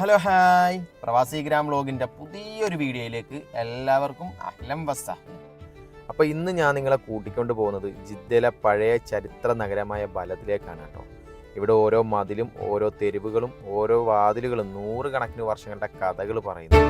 Hello hi. പ്രവാസി gram വ്ലോഗിന്റെ പുതിയൊരു വീഡിയോയിലേക്ക് എല്ലാവർക്കും അഹ്ലം വസ്സ. അപ്പോൾ ഇന്ന് ഞാൻ നിങ്ങളെ കൂട്ടിക്കൊണ്ട് പോകുന്നത് ജിദ്ദയിലെ പഴയ ചരിത്ര നഗരമായ ബലത്തിലേക്കാണ് കേട്ടോ. ഇവിടെ ഓരോ മതിലും ഓരോ തെരുവുകളും ഓരോ വാതിലുകളും നൂറുകണക്കിന് വർഷങ്ങളുടെ കഥകൾ പറയുന്നു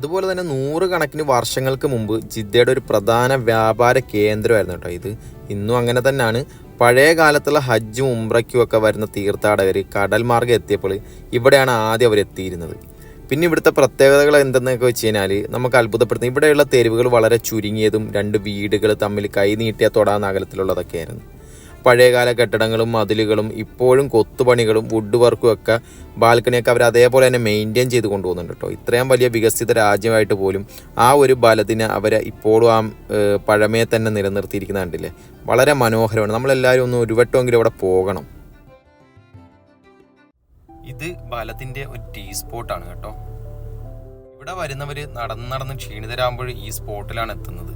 അതുപോലെ തന്നെ നൂറുകണക്കിന് വർഷങ്ങൾക്ക് മുമ്പ് ജിദ്ദയുടെ ഒരു പ്രധാന വ്യാപാര കേന്ദ്രമായിരുന്നു കേട്ടോ ഇത്. ഇന്നും അങ്ങനെ തന്നെയാണ്. പഴയ കാലത്തുള്ള ഹജ്ജും ഉംറയ്ക്കും ഒക്കെ വരുന്ന തീർത്ഥാടകർ കടൽ മാർഗം എത്തിയപ്പോൾ ഇവിടെയാണ് ആദ്യം അവർ എത്തിയിരുന്നത്. പിന്നെ ഇവിടുത്തെ പ്രത്യേകതകൾ എന്തെന്നൊക്കെ വെച്ച് കഴിഞ്ഞാൽ നമുക്ക് അത്ഭുതപ്പെടുത്തുന്നത് ഇവിടെയുള്ള തെരുവുകൾ വളരെ ചുരുങ്ങിയതും രണ്ട് വീടുകൾ തമ്മിൽ കൈ നീട്ടിയ അകലത്തിലുള്ളതൊക്കെയായിരുന്നു പഴയകാല കെട്ടിടങ്ങളും മതിലുകളും ഇപ്പോഴും കൊത്തുപണികളും വുഡ് വർക്കും ഒക്കെ ബാൽക്കണിയൊക്കെ അവർ അതേപോലെ തന്നെ മെയിന്റെയിൻ ചെയ്ത് കൊണ്ടുപോകുന്നുണ്ട് കേട്ടോ. ഇത്രയും വലിയ വികസിത രാജ്യമായിട്ട് പോലും ആ ഒരു ബലത്തിന് അവർ ഇപ്പോഴും ആ പഴമയെ തന്നെ നിലനിർത്തിയിരിക്കുന്ന കണ്ടില്ലേ? വളരെ മനോഹരമാണ്. നമ്മളെല്ലാവരും ഒന്ന് ഒരു വട്ടമെങ്കിലും ഇവിടെ പോകണം. ഇത് ബലത്തിന്റെ ഒരു ടീ സ്പോട്ടാണ് കേട്ടോ. ഇവിടെ വരുന്നവർ നടന്ന് നടന്ന് ക്ഷീണിതരാകുമ്പോൾ ഈ സ്പോട്ടിലാണ് എത്തുന്നത്.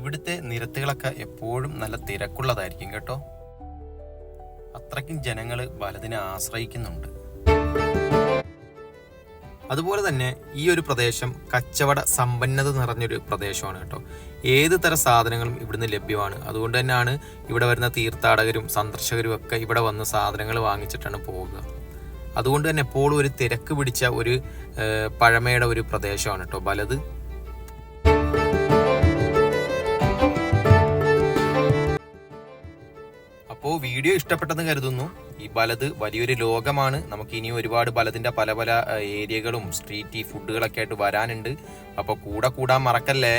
ഇവിടുത്തെ നിരത്തുകളൊക്കെ എപ്പോഴും നല്ല തിരക്കുള്ളതായിരിക്കും കേട്ടോ. അത്രയ്ക്കും ജനങ്ങൾ വലതിനെ ആശ്രയിക്കുന്നുണ്ട്. അതുപോലെ തന്നെ ഈ ഒരു പ്രദേശം കച്ചവട സമ്പന്നത നിറഞ്ഞൊരു പ്രദേശമാണ് കേട്ടോ. ഏത് തരം സാധനങ്ങളും ഇവിടുന്ന് ലഭ്യമാണ്. അതുകൊണ്ട് തന്നെയാണ് ഇവിടെ വരുന്ന തീർത്ഥാടകരും സന്ദർശകരും ഒക്കെ ഇവിടെ വന്ന് സാധനങ്ങൾ വാങ്ങിച്ചിട്ടാണ് പോവുക. അതുകൊണ്ട് തന്നെ എപ്പോഴും ഒരു തിരക്ക് പിടിച്ച ഒരു പഴമയുടെ ഒരു പ്രദേശമാണ് കേട്ടോ ബലത് അപ്പോൾ വീഡിയോ ഇഷ്ടപ്പെട്ടെന്ന് കരുതുന്നു. ഈ ബലത് വലിയൊരു ലോകമാണ്. നമുക്ക് ഇനി ഒരുപാട് ബലത്തിന്റെ പല പല ഏരിയകളും സ്ട്രീറ്റ് ഫുഡുകളൊക്കെ ആയിട്ട് വരാനുണ്ട്. അപ്പോൾ കൂടെ കൂടാൻ മറക്കല്ലേ?